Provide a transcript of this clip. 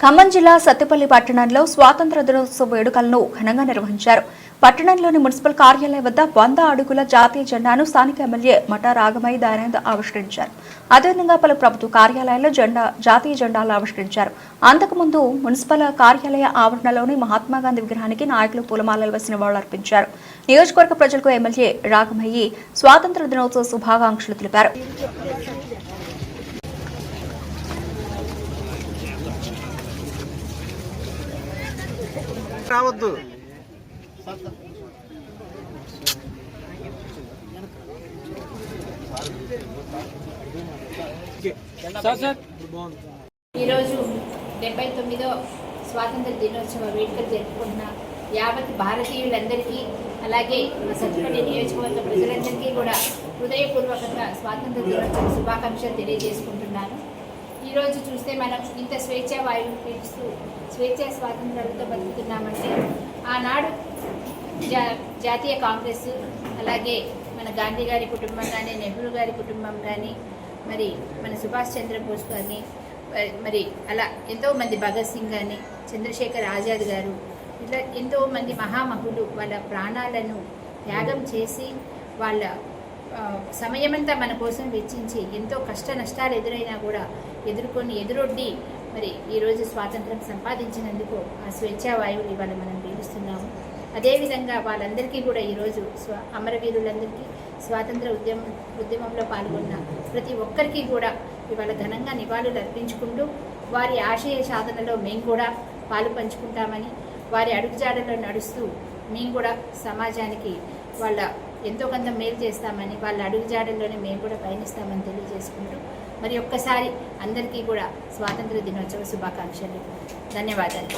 ఖమ్మం జిల్లా సత్తుపల్లి పట్టణంలో స్వాతంత్ర దినోత్సవ వేడుకలను ఘనంగా నిర్వహించారు. పట్టణంలోని మున్సిపల్ కార్యాలయం వద్ద వంద అడుగుల జాతీయ జెండాను స్థానిక ఎమ్మెల్యే మఠ రాగమై దయానంద్ ఆవిష్కరించారు. అదేవిధంగా పలు ప్రభుత్వ కార్యాలయాల్లో జెండా జాతీయ జెండాలు ఆవిష్కరించారు. అంతకుముందు మున్సిపల్ కార్యాలయ ఆవరణలోని మహాత్మాగాంధీ విగ్రహానికి నాయకులు పూలమాలలు వేసి నివాళులర్పించారు నియోజకవర్గ ప్రజలకు ఎమ్మెల్యే రాగమయ్యి స్వాతంత్ర దినోత్సవ శుభాకాంక్షలు తెలిపారు. రావద్దు. ఈరోజు డెబ్బై తొమ్మిదో స్వాతంత్ర దినోత్సవ వేడుకలు జరుపుకుంటున్న యావత్ భారతీయులందరికీ అలాగే మా సత్తుపల్లి నియోజకవర్గ ప్రజలందరికీ కూడా హృదయపూర్వకంగా స్వాతంత్ర దినోత్సవ శుభాకాంక్షలు తెలియజేసుకుంటున్నాను. ఈరోజు చూస్తే మనం ఇంత స్వేచ్ఛా వాయువు పీలుస్తూ స్వేచ్ఛ స్వాతంత్రాలతో బతుకుతున్నామంటే ఆనాడు జా జాతీయ కాంగ్రెస్ అలాగే మన గాంధీ గారి కుటుంబం కానీ నెహ్రూ గారి కుటుంబం కానీ మరి మన సుభాష్ చంద్రబోస్ కానీ మరి- అలా ఎంతోమంది భగత్ సింగ్ కానీ చంద్రశేఖర్ ఆజాద్ గారు ఇట్లా ఎంతోమంది మహామహులు వాళ్ళ ప్రాణాలను త్యాగం చేసి వాళ్ళ సమయమంతా మన కోసం వెచ్చించి ఎంతో కష్ట నష్టాలు ఎదురైనా కూడా ఎదుర్కొని ఎదురొడ్డి మరి ఈరోజు స్వాతంత్రం సంపాదించినందుకు ఆ స్వేచ్ఛావాయువులు ఇవాళ మనం పీలుస్తున్నాము అదేవిధంగా వాళ్ళందరికీ కూడా ఈరోజు స్వ అమరవీరులందరికీ స్వాతంత్ర ఉద్యమం ఉద్యమంలో పాల్గొన్న ప్రతి ఒక్కరికి కూడా ఇవాళ ఘనంగా నివాళులు అర్పించుకుంటూ వారి ఆశయ సాధనలో మేము కూడా పాలు పంచుకుంటామని వారి అడుగుజాడలో నడుస్తూ మేము కూడా సమాజానికి వాళ్ళ ఎంతో కొంత మేలు చేస్తామని వాళ్ళ అడుగుజాడల్లోనే మేము కూడా పయనిస్తామని తెలియజేసుకుంటూ మరి ఒక్కసారి అందరికీ కూడా స్వాతంత్ర దినోత్సవ శుభాకాంక్షలు. ధన్యవాదాలు.